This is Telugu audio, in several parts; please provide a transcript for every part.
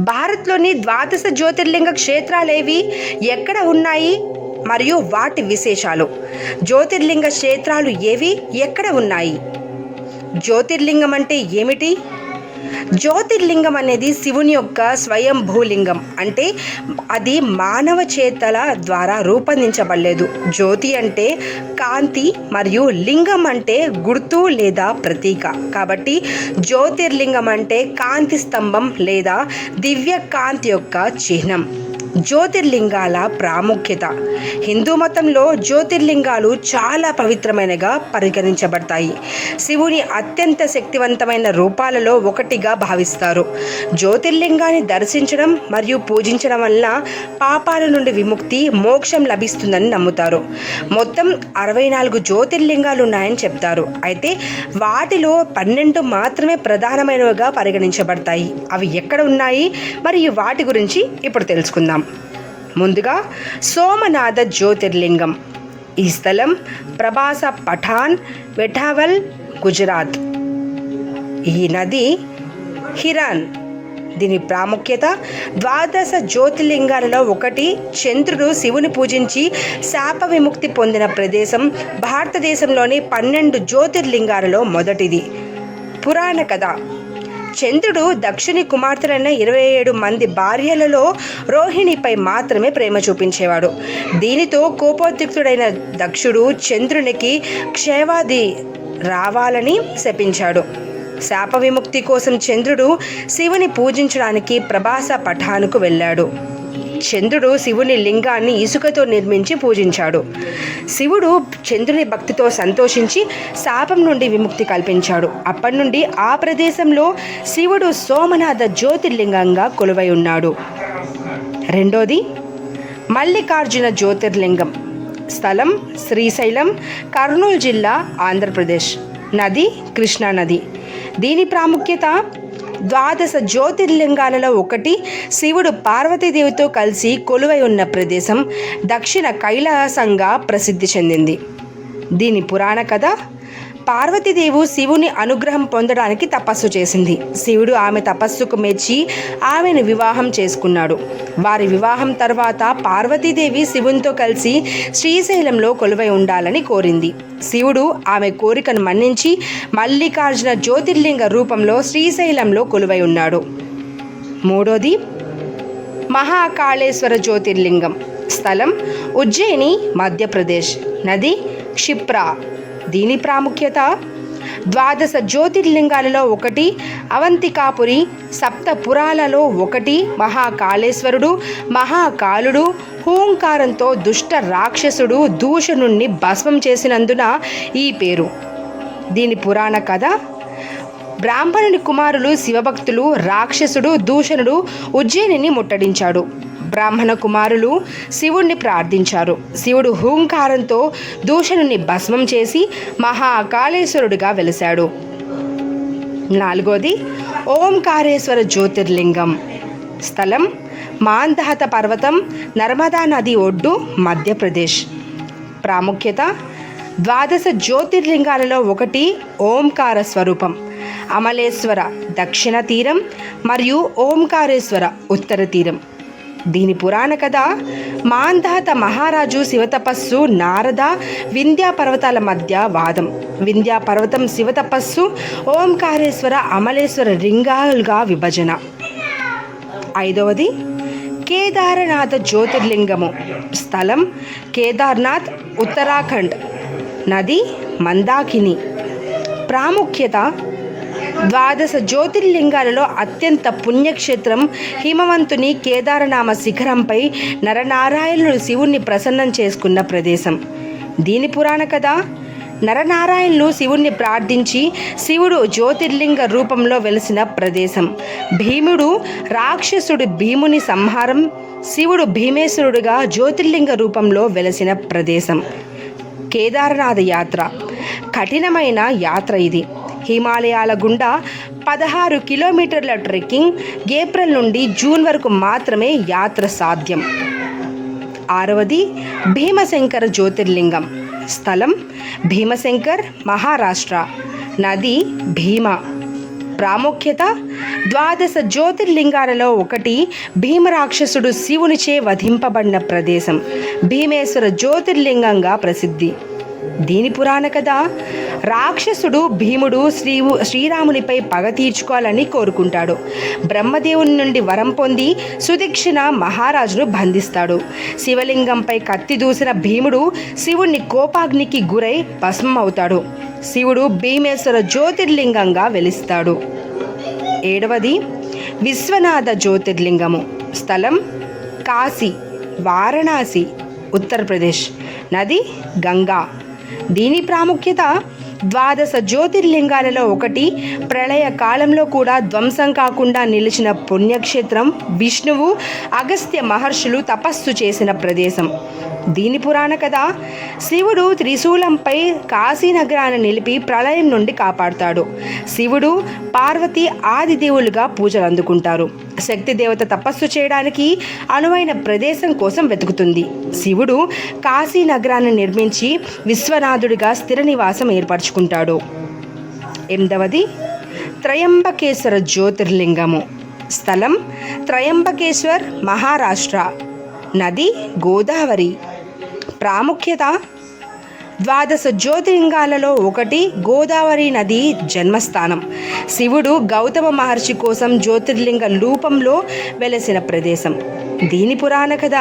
భారత్లోని ద్వాదశ జ్యోతిర్లింగ క్షేత్రాలేవి ఎక్కడ ఉన్నాయి? మరియు వాటి విశేషాలు. జ్యోతిర్లింగ క్షేత్రాలు ఏవి? ఎక్కడ ఉన్నాయి? జ్యోతిర్లింగం అంటే ఏమిటి? జ్యోతిర్లింగం అనేది శివుని యొక్క స్వయం భూలింగం అంటే అది మానవ చేతల ద్వారా రూపొందించబడలేదు. జ్యోతి అంటే కాంతి మరియు లింగం అంటే గుర్తు లేదా ప్రతీక. కాబట్టి జ్యోతిర్లింగం అంటే కాంతి స్తంభం లేదా దివ్య కాంతి యొక్క చిహ్నం. జ్యోతిర్లింగాల ప్రాముఖ్యత. హిందూ మతంలో జ్యోతిర్లింగాలు చాలా పవిత్రమైనగా పరిగణించబడతాయి. శివుని అత్యంత శక్తివంతమైన రూపాలలో ఒకటిగా భావిస్తారు. జ్యోతిర్లింగాన్ని దర్శించడం మరియు పూజించడం వల్ల పాపాల నుండి విముక్తి మోక్షం లభిస్తుందని నమ్ముతారు. మొత్తం అరవై నాలుగు జ్యోతిర్లింగాలు ఉన్నాయని చెప్తారు. అయితే వాటిలో పన్నెండు మాత్రమే ప్రధానమైనవిగా పరిగణించబడతాయి. అవి ఎక్కడ ఉన్నాయి? మరియు వాటి గురించి ఇప్పుడు తెలుసుకుందాం. ముందుగా సోమనాథ జ్యోతిర్లింగం. ఈ స్థలం ప్రభాస పఠాన్ వెఠావల్ గుజరాత్. ఈ నది హిరాన్. దీని ప్రాముఖ్యత ద్వాదశ జ్యోతిర్లింగాలలో ఒకటి. చంద్రుడు శివుని పూజించి శాప విముక్తి పొందిన ప్రదేశం భారతదేశంలోని పన్నెండు జ్యోతిర్లింగాలలో మొదటిది. పురాణ కథ. చంద్రుడు దక్షిణి కుమార్తెలైన ఇరవై ఏడు మంది భార్యలలో రోహిణిపై మాత్రమే ప్రేమ చూపించేవాడు. దీనితో కోపోద్రిక్తుడైన దక్షుడు చంద్రునికి క్షేవాది రావాలని శపించాడు. శాప విముక్తి కోసం చంద్రుడు శివుని పూజించడానికి ప్రభాస పఠానుకు వెళ్ళాడు. చంద్రుడు శివుని లింగాన్ని ఇసుకతో నిర్మించి పూజించాడు. శివుడు చంద్రుని భక్తితో సంతోషించి శాపం నుండి విముక్తి కల్పించాడు. అప్పటి నుండి ఆ ప్రదేశంలో శివుడు సోమనాథ జ్యోతిర్లింగంగా కొలువై ఉన్నాడు. రెండోది మల్లికార్జున జ్యోతిర్లింగం. స్థలం శ్రీశైలం కర్నూలు జిల్లా ఆంధ్రప్రదేశ్. నది కృష్ణా నది. దీని ప్రాముఖ్యత ద్వాదశ జ్యోతిర్లింగాలలో ఒకటి శివుడు పార్వతీదేవితో కలిసి కొలువై ఉన్న ప్రదేశం దక్షిణ కైలాసంగా ప్రసిద్ధి చెందింది. దీని పురాణ కథ పార్వతీదేవు శివుని అనుగ్రహం పొందడానికి తపస్సు చేసింది. శివుడు ఆమె తపస్సుకు మెచ్చి ఆమెను వివాహం చేసుకున్నాడు. వారి వివాహం తర్వాత పార్వతీదేవి శివునితో కలిసి శ్రీశైలంలో కొలువై ఉండాలని కోరింది. శివుడు ఆమె కోరికను మన్నించి మల్లికార్జున జ్యోతిర్లింగ రూపంలో శ్రీశైలంలో కొలువై ఉన్నాడు. మూడోది మహాకాళేశ్వర జ్యోతిర్లింగం. స్థలం ఉజ్జయిని మధ్యప్రదేశ్. నది క్షిప్రా. దీని ప్రాముఖ్యత ద్వాదశ జ్యోతిర్లింగాలలో ఒకటి అవంతికాపురి సప్తపురాలలో ఒకటి మహాకాళేశ్వరుడు మహాకాలుడు హూంకారంతో దుష్ట రాక్షసుడు దూషణుణ్ణి భస్మం చేసినందున ఈ పేరు. దీని పురాణ కథ బ్రాహ్మణుని కుమారులు శివభక్తులు రాక్షసుడు దూషణుడు ఉజ్జయినిని ముట్టడించాడు. బ్రాహ్మణ కుమారులు శివుణ్ణి ప్రార్థించారు. శివుడు హూంకారంతో దూషణుని భస్మం చేసి మహాకాళేశ్వరుడిగా వెలిశాడు. నాలుగోది ఓంకారేశ్వర జ్యోతిర్లింగం. స్థలం మాందహత పర్వతం నర్మదా నది ఒడ్డు మధ్యప్రదేశ్. ప్రాముఖ్యత ద్వాదశ జ్యోతిర్లింగాలలో ఒకటి ఓంకార స్వరూపం. అమలేశ్వర దక్షిణ తీరం మరియు ఓంకారేశ్వర ఉత్తర తీరం. దీని పురాణ కథ మాంధాత మహారాజు శివతపస్సు నారద వింధ్యా పర్వతాల మధ్య వాదం. వింధ్యా పర్వతం శివతపస్సు ఓంకారేశ్వర అమలేశ్వర లింగాలుగా విభజన. ఐదవది కేదారనాథ జ్యోతిర్లింగము. స్థలం కేదార్నాథ్ ఉత్తరాఖండ్. నది మందాకిని. ప్రాముఖ్యత ద్వాదశ జ్యోతిర్లింగాలలో అత్యంత పుణ్యక్షేత్రం హిమవంతుని కేదారనామ శిఖరంపై నరనారాయణుడు శివుణ్ణి ప్రసన్నం చేసుకున్న ప్రదేశం. దీని పురాణ కథ? నరనారాయణులు శివుణ్ణి ప్రార్థించి శివుడు జ్యోతిర్లింగ రూపంలో వెలిసిన ప్రదేశం. భీముడు రాక్షసుడు భీముని సంహారం శివుడు భీమేశ్వరుడుగా జ్యోతిర్లింగ రూపంలో వెలసిన ప్రదేశం. కేదారనాథ యాత్ర. కఠినమైన యాత్ర ఇది. హిమాలయాల గుండా పదహారు కిలోమీటర్ల ట్రెక్కింగ్ ఏప్రిల్ నుండి జూన్ వరకు మాత్రమే యాత్ర సాధ్యం. ఆరవది భీమశంకర జ్యోతిర్లింగం. స్థలం భీమశంకర్ మహారాష్ట్ర. నది భీమ. ప్రాముఖ్యత ద్వాదశ జ్యోతిర్లింగాలలో ఒకటి భీమరాక్షసుడు శివునిచే వధింపబడిన ప్రదేశం. భీమేశ్వర జ్యోతిర్లింగంగా ప్రసిద్ధి. దీని పురాణ కథ? రాక్షసుడు భీముడు శ్రీ శ్రీరామునిపై పగ తీర్చుకోవాలని కోరుకుంటాడు. బ్రహ్మదేవుని నుండి వరం పొంది సుదీక్షణ మహారాజును బంధిస్తాడు. శివలింగంపై కత్తి దూసిన భీముడు శివుణ్ణి కోపాగ్నికి గురై భస్మం అవుతాడు శివుడు భీమేశ్వర జ్యోతిర్లింగంగా వెలిస్తాడు. ఏడవది? విశ్వనాథ జ్యోతిర్లింగము. స్థలం? కాశీ వారణాసి ఉత్తరప్రదేశ్. నది? గంగా. దీని ప్రాముఖ్యత ద్వాదశ జ్యోతిర్లింగాలలో ఒకటి. ప్రళయ కాలంలో కూడా ధ్వంసం కాకుండా నిలిచిన పుణ్యక్షేత్రం విష్ణువు అగస్త్య మహర్షులు తపస్సు చేసిన ప్రదేశం. దీని పురాణ కథ శివుడు త్రిశూలంపై కాశీనగరాన్ని నిలిపి ప్రళయం నుండి కాపాడుతాడు. శివుడు పార్వతి ఆదిదేవులుగా పూజలు అందుకుంటారు శక్తి దేవత తపస్సు చేయడానికి అనువైన ప్రదేశం కోసం వెతుకుతుంది. శివుడు కాశీ నగరాన్ని నిర్మించి విశ్వనాథుడిగా స్థిర నివాసం ఏర్పరచుకుంటాడు. ఎనిమిదవది త్రయంబకేశ్వర జ్యోతిర్లింగము. స్థలం త్రయంబకేశ్వర్ మహారాష్ట్ర. నది గోదావరి. ప్రాముఖ్యత ద్వాదశ జ్యోతిర్లింగాలలో ఒకటి గోదావరి నది జన్మస్థానం. శివుడు గౌతమ మహర్షి కోసం జ్యోతిర్లింగ రూపంలో వెలసిన ప్రదేశం. దీని పురాణ కథ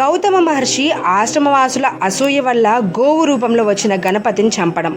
గౌతమ మహర్షి ఆశ్రమవాసుల అసూయ వల్ల గోవు రూపంలో వచ్చిన గణపతిని చంపడం.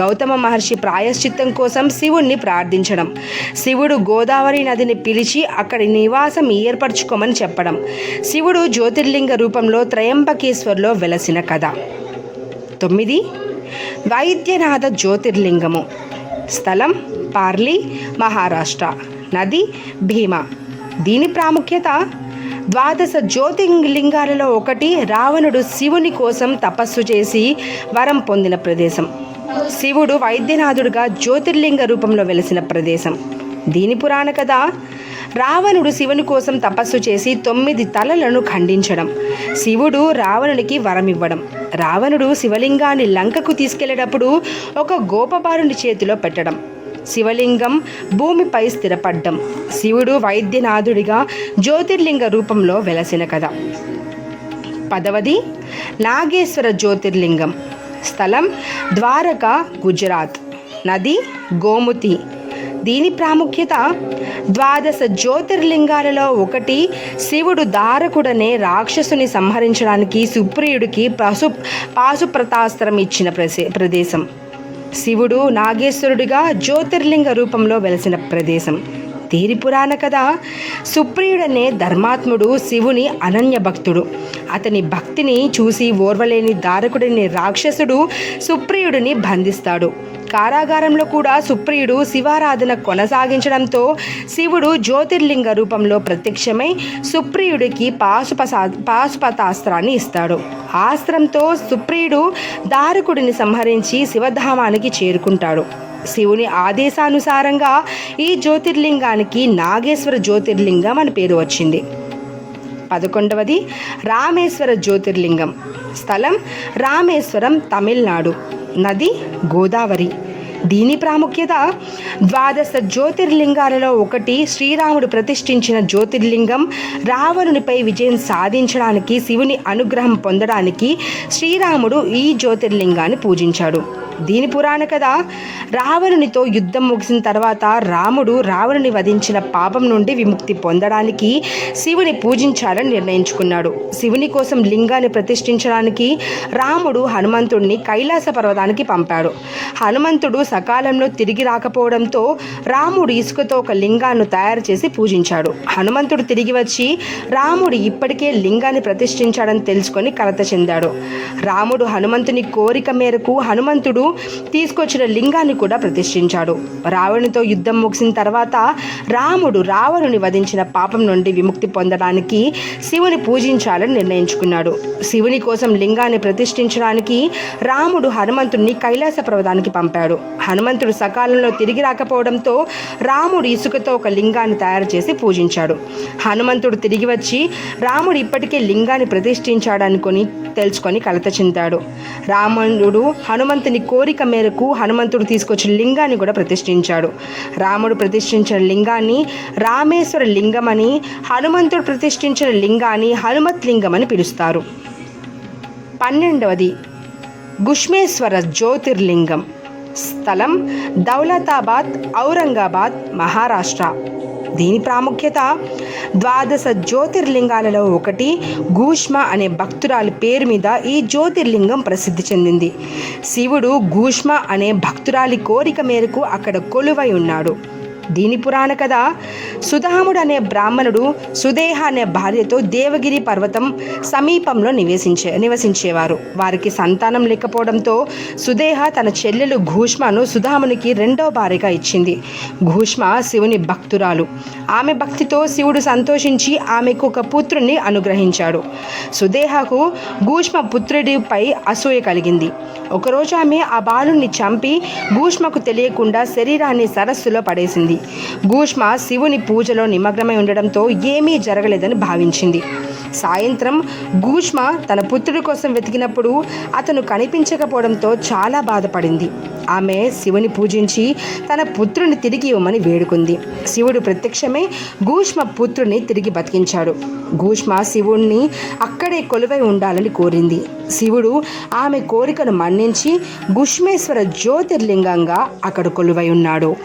గౌతమ మహర్షి ప్రాయశ్చిత్తం కోసం శివుణ్ణి ప్రార్థించడం. శివుడు గోదావరి నదిని పిలిచి అక్కడి నివాసం ఏర్పరచుకోమని చెప్పడం. శివుడు జ్యోతిర్లింగ రూపంలో త్రయంబకేశ్వర్లో వెలసిన కథ. తొమ్మిది. వైద్యనాథ జ్యోతిర్లింగము. స్థలం పార్లీ మహారాష్ట్ర. నది భీమా. దీని ప్రాముఖ్యత ద్వాదశ జ్యోతిర్లింగాలలో ఒకటి రావణుడు శివుని కోసం తపస్సు చేసి వరం పొందిన ప్రదేశం. శివుడు వైద్యనాథుడుగా జ్యోతిర్లింగ రూపంలో వెలిసిన ప్రదేశం. దీని పురాణ కథ రావణుడు శివుని కోసం తపస్సు చేసి తొమ్మిది తలలను ఖండించడం. శివుడు రావణునికి వరం ఇవ్వడం రావణుడు శివలింగాన్ని లంకకు తీసుకెళ్ళేటప్పుడు ఒక గోపబారుని చేతిలో పెట్టడం. శివలింగం భూమిపై స్థిరపడ్డం. శివుడు వైద్యనాథుడిగా జ్యోతిర్లింగ రూపంలో వెలసిన కథ. పదవది నాగేశ్వర జ్యోతిర్లింగం. స్థలం ద్వారక గుజరాత్. నది గోముతి. దీని ప్రాముఖ్యత ద్వాదశ జ్యోతిర్లింగాలలో ఒకటి. శివుడు దారకుడనే రాక్షసుని సంహరించడానికి సుప్రియుడికి పశు పాశుప్రతాస్త్రం ఇచ్చిన ప్రదేశం. శివుడు నాగేశ్వరుడిగా జ్యోతిర్లింగ రూపంలో వెలసిన ప్రదేశం. తీరి పురాణ కథ. సుప్రియుడనే ధర్మాత్ముడు శివుని అనన్య భక్తుడు. అతని భక్తిని చూసి ఓర్వలేని దారకుడిని రాక్షసుడు సుప్రియుడిని బంధిస్తాడు. కారాగారంలో కూడా సుప్రియుడు శివారాధన కొనసాగించడంతో శివుడు జ్యోతిర్లింగ రూపంలో ప్రత్యక్షమై సుప్రియుడికి పాశుపసా పాశుపతాస్త్రాన్ని ఇస్తాడు. ఆస్త్రంతో సుప్రియుడు దారకుడిని సంహరించి శివధామానికి చేరుకుంటాడు. శివుని ఆదేశానుసారంగా ఈ జ్యోతిర్లింగానికి నాగేశ్వర జ్యోతిర్లింగం అని పేరు వచ్చింది. పదకొండవది రామేశ్వర జ్యోతిర్లింగం. స్థలం రామేశ్వరం తమిళనాడు. నది గోదావరి. దీని ప్రాముఖ్యత ద్వాదశ జ్యోతిర్లింగాలలో ఒకటి. శ్రీరాముడు ప్రతిష్ఠించిన జ్యోతిర్లింగం రావణునిపై విజయం సాధించడానికి శివుని అనుగ్రహం పొందడానికి శ్రీరాముడు ఈ జ్యోతిర్లింగాన్ని పూజించాడు. దీని పురాణ కథ. రావణునితో యుద్ధం ముగిసిన తర్వాత రాముడు రావణుని వధించిన పాపం నుండి విముక్తి పొందడానికి శివుని పూజించాలని నిర్ణయించుకున్నాడు. శివుని కోసం లింగాన్ని ప్రతిష్ఠించడానికి రాముడు హనుమంతుడిని కైలాస పర్వతానికి పంపాడు. హనుమంతుడు సకాలంలో తిరిగి రాకపోవడంతో రాముడు ఇసుకతో ఒక లింగాన్ని తయారు చేసి పూజించాడు. హనుమంతుడు తిరిగి వచ్చి రాముడు ఇప్పటికే లింగాన్ని ప్రతిష్ఠించాడని తెలుసుకొని కలత చెందాడు. రాముడు హనుమంతుని కోరిక మేరకు హనుమంతుడు తీసుకొచ్చిన లింగాన్ని కూడా ప్రతిష్ఠించాడు. రావణునితో యుద్ధం ముగిసిన తర్వాత రాముడు రావణుని వధించిన పాపం నుండి విముక్తి పొందడానికి శివుని పూజించాలని నిర్ణయించుకున్నాడు. శివుని కోసం లింగాన్ని ప్రతిష్ఠించడానికి రాముడు హనుమంతుడిని కైలాస పర్వతానికి పంపాడు. హనుమంతుడు సకాలంలో తిరిగి రాకపోవడంతో రాముడు ఇసుకతో ఒక లింగాన్ని తయారు చేసి పూజించాడు. హనుమంతుడు తిరిగి వచ్చి రాముడు ఇప్పటికే లింగాన్ని ప్రతిష్ఠించాడనుకొని తెలుసుకొని కలత చెందాడు. రాముడు హనుమంతుని కోరిక మేరకు హనుమంతుడు తీసుకొచ్చిన లింగాన్ని కూడా ప్రతిష్ఠించాడు. రాముడు ప్రతిష్ఠించిన లింగాన్ని రామేశ్వర లింగమని హనుమంతుడు ప్రతిష్ఠించిన లింగాన్ని హనుమత్ లింగమని పిలుస్తారు. పన్నెండవది గుష్మేశ్వర జ్యోతిర్లింగం. స్థలం దౌలతాబాద్ ఔరంగాబాద్ మహారాష్ట్ర. దీని ప్రాముఖ్యత ద్వాదశ జ్యోతిర్లింగాలలో ఒకటి. గూష్మ అనే భక్తురాలి పేరు మీద ఈ జ్యోతిర్లింగం ప్రసిద్ధి చెందింది. శివుడు గూష్మ అనే భక్తురాలి కోరిక మేరకు అక్కడ కొలువై ఉన్నాడు. దీని పురాణ కథ. సుధాముడు అనే బ్రాహ్మణుడు సుదేహ అనే భార్యతో దేవగిరి పర్వతం సమీపంలో నివసించే నివసించేవారు. వారికి సంతానం లేకపోవడంతో సుదేహ తన చెల్లెలు ఘూష్మను సుధామునికి రెండో భార్యగా ఇచ్చింది. ఘూష్మ శివుని భక్తురాలు. ఆమె భక్తితో శివుడు సంతోషించి ఆమెకు ఒక పుత్రుణ్ణి అనుగ్రహించాడు. సుదేహకు ఘూష్మ పుత్రుడిపై అసూయ కలిగింది. ఒకరోజు ఆమె ఆ బాలుణ్ణి చంపి భూష్మకు తెలియకుండా శరీరాన్ని సరస్సులో పడేసింది. గూష్మ శివుని పూజలో నిమగ్నమై ఉండడంతో ఏమీ జరగలేదని భావించింది. సాయంత్రం గూష్మ తన పుత్రుడి కోసం వెతికినప్పుడు అతను కనిపించకపోవడంతో చాలా బాధపడింది. ఆమె శివుని పూజించి తన పుత్రుని తిరిగి ఇవ్వమని వేడుకుంది. శివుడు ప్రత్యక్షమే గూష్మ పుత్రుని తిరిగి బతికించాడు. గూష్మ శివుణ్ణి అక్కడే కొలువై ఉండాలని కోరింది. శివుడు ఆమె కోరికను మన్నించి గుష్మేశ్వర జ్యోతిర్లింగంగా అక్కడ కొలువై ఉన్నాడు.